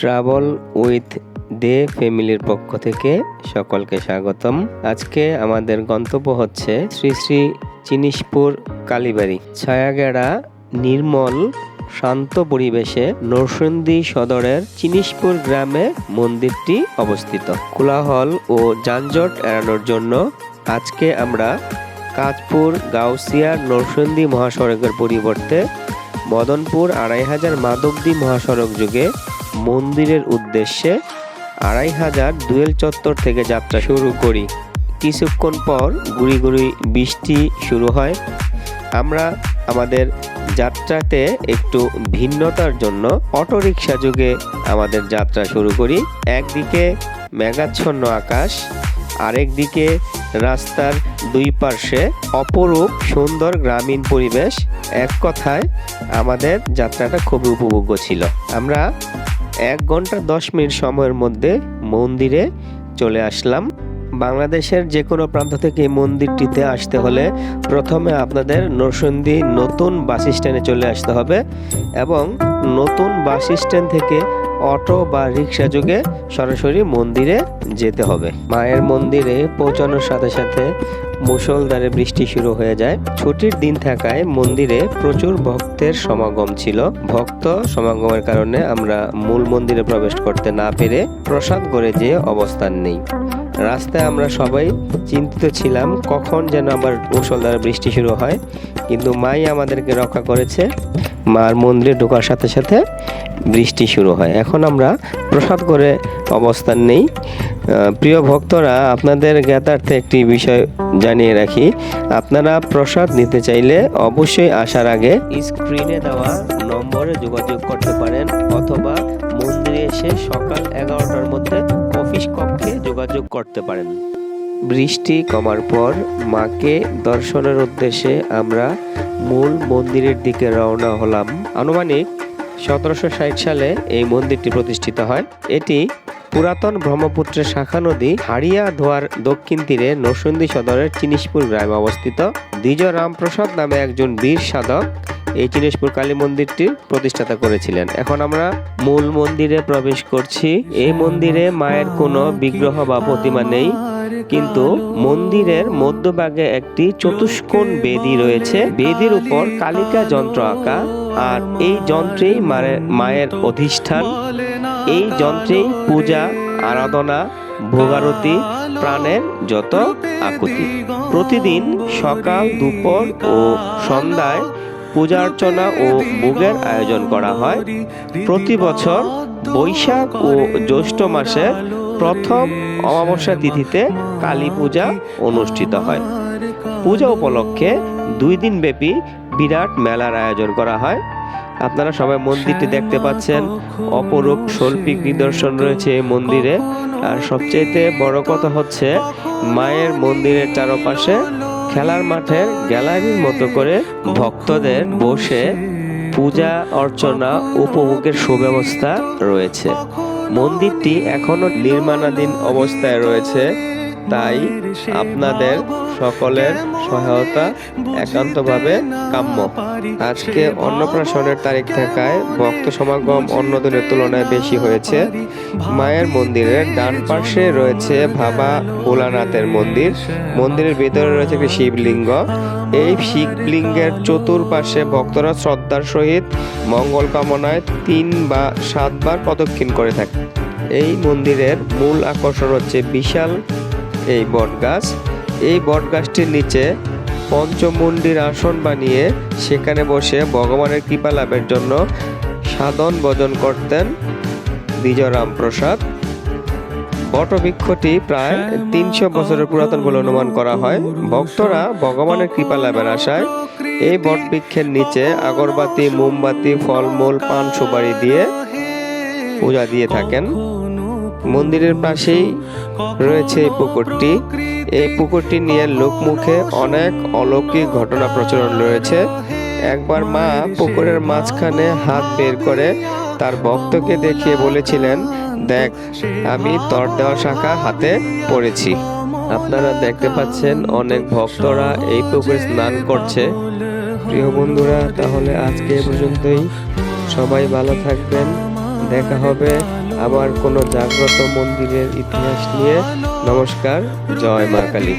Travel with দে ফ্যামিলির পক্ষ থেকে সকলকে স্বাগতম। আজকে আমাদের গন্তব্য হচ্ছে শ্রী শ্রী চিনিশপুর কালীবাড়ি। ছায়াগেড়া নির্মল শান্ত পরিবেশে নরসিংদী সদরের চিনিশপুর গ্রামে মন্দিরটি অবস্থিত। কোলাহল ও যানজট এড়ানোর জন্য আজকে আমরা কাঁচপুর, গাউসিয়া, নরসিংদী মহাসড়কের পরিবর্তে মদনপুর, আড়াই হাজার মাধবদী মহাসড়ক যুগে মন্দিরের উদ্দেশ্যে আড়াই হাজার দুয়েল চত্বর থেকে যাত্রা শুরু করি। কিছুক্ষণ পর গুড়ি গুড়ি বৃষ্টি শুরু হয়। আমরা আমাদের যাত্রাতে একটু ভিন্নতার জন্য অটোরিকশা যুগে আমাদের যাত্রা শুরু করি। একদিকে মেঘাচ্ছন্ন আকাশ, আরেকদিকে রাস্তার দুই পার্শ্বে অপরূপ সুন্দর গ্রামীণ পরিবেশ। এক কথায়, আমাদের যাত্রাটা খুবই উপভোগ্য ছিল। আমরা এক ঘণ্টা দশ মিনিট সময়ের মধ্যে মন্দিরে চলে আসলাম। বাংলাদেশের যে কোনো প্রান্ত থেকে এই মন্দিরটিতে আসতে হলে প্রথমে আপনাদের নরসিংদী নতুন বাস স্ট্যান্ডে চলে আসতে হবে এবং নতুন বাস স্ট্যান্ড থেকে অটো বা রিক্সা যোগে সরাসরি মন্দিরে যেতে হবে। মায়ের মন্দিরে পৌঁছানোর সাথে সাথে মুষলধারে বৃষ্টি শুরু হয়ে যায়। ছুটির দিন থাকায় মন্দিরে প্রচুর ভক্তের সমাগম ছিল। ভক্ত সমাগমের কারণে আমরা মূল মন্দিরে প্রবেশ করতে না পেরে প্রসাদ করে যেয়ে অবস্থান নেই। রাস্তায় আমরা সবাই চিন্তিত ছিলাম কখন যেন আবার মুষলধারে বৃষ্টি শুরু হয়। কিন্তু মাই আমাদেরকে রক্ষা করেছে। মার মন্দিরে ঢোকার সাথে সাথে বৃষ্টি শুরু হয়। এখন আমরা প্রসাদ করে অবস্থান নেই। প্রিয় ভক্তরা, আপনাদের জ্ঞাতার্থে একটি বিষয় জানিয়ে রাখি। আপনারা প্রসাদ নিতে চাইলে অবশ্যই আসার আগে স্ক্রিনে দেওয়া নম্বরে যোগাযোগ করতে পারেন অথবা মন্দিরে এসে সকাল এগারোটার মধ্যে অফিস কক্ষে যোগাযোগ করতে পারেন। বৃষ্টি কমার পর মাকে দর্শনের উদ্দেশ্যে আমরা মূল মন্দিরের দিকে রওনা হলাম। আনুমানিক সতেরোশো ষাট সালে এই মন্দিরটি প্রতিষ্ঠিত হয়। এটি পুরাতন ব্রহ্মপুত্রের শাখা নদী হাড়িয়া ধোয়ার দক্ষিণ তীরে নরসিংদী সদরের চিনিশপুর গ্রামে অবস্থিত। দ্বিজ রামপ্রসাদ নামে একজন বীর সাধক এই চিনিশপুর কালী মন্দিরটির প্রতিষ্ঠাতা করেছিলেন। এখন আমরা মূল মন্দিরে প্রবেশ করছি। এই মন্দিরে মায়ের কোনো বিগ্রহ বা প্রতিমা নেই, কিন্তু মন্দিরের মধ্যভাগে একটি চতুষ্কোণ বেদি রয়েছে। বেদির উপর কালিকা যন্ত্র আঁকা, আর এই যন্ত্রেই মায়ের অধিষ্ঠান। এই যন্ত্রেই পূজা, আরাধনা, ভোগারতি, প্রাণের যত আকুতি। প্রতিদিন সকাল, দুপুর ও সন্ধ্যায় পূজা অর্চনা ও ভোগের আয়োজন করা হয়। প্রতি বছর বৈশাখ ও জ্যৈষ্ঠ মাসে প্রথম অমাবস্যা তিথিতে কালী পূজা অনুষ্ঠিত হয়। পূজা উপলক্ষে দুই দিন ব্যাপী বিরাট মেলার আয়োজন করা হয়। আপনারা সবাই মন্দিরটি দেখতে পাচ্ছেন। অপরূপ শৈল্পিক নিদর্শন রয়েছে এই মন্দিরে। আর সবচেয়ে বড় কথা হচ্ছে মায়ের মন্দিরের চারপাশে খেলার মাঠের গ্যালারির মতো করে ভক্তদের বসে পূজা, অর্চনা, উপভোগের সুব্যবস্থা রয়েছে। মন্দিরটি এখনও নির্মাণাধীন অবস্থায় রয়েছে। তাই আপনাদের সকলের সহায়তা একান্তভাবে কাম্য। আজকে অন্নপ্রাশনের তারিখ থাকায় ভক্ত সমাগম অন্য দিনের তুলনায় বেশি হয়েছে। মায়ের মন্দিরের ডান পাশে রয়েছে ভাবা ভোলানাথের মন্দির। মন্দিরের ভেতরে রয়েছে একটি শিবলিঙ্গ। এই শিবলিঙ্গের চতুর্পাশে ভক্তরা শ্রদ্ধার সহিত মঙ্গল কামনায় তিন বা সাতবার প্রদক্ষিণ করে থাকে। এই মন্দিরের মূল আকর্ষণ হচ্ছে বিশাল এই বটগাছ। এই বটগাছটির নিচে পঞ্চমুণ্ডির আসন বানিয়ে সেখানে বসে ভগবানের কৃপা লাভের জন্য সাধন ভজন করতেন দ্বিজরাম প্রসাদ বটবৃক্ষটি প্রায় তিনশো বছরের পুরাতন বলে অনুমান করা হয়। ভক্তরা ভগবানের কৃপা লাভের আশায় এই বটবৃক্ষের নিচে আগরবাতি, মোমবাতি, ফলমূল, পান সুপারি দিয়ে পূজা দিয়ে থাকেন। মন্দিরের পাশেই রয়েছে এই পুকুরটি। এই পুকুরটি নিয়ে লোকমুখে অনেক অলৌকিক ঘটনা প্রচলন রয়েছে। একবার মা পুকুরের মাঝখানে হাত বের করে তার ভক্তকে দেখিয়ে বলেছিলেন, দেখ, আমি তর দেওয়া শাখা হাতে পড়েছি। আপনারা দেখতে পাচ্ছেন অনেক ভক্তরা এই পুকুরে স্নান করছে। প্রিয় বন্ধুরা, তাহলে আজকে এ পর্যন্তই। সবাই ভালো থাকবেন। দেখা হবে আবার কোনো জাগ্রত মন্দিরের ইতিহাস নিয়ে। নমস্কার জয় মা কালী।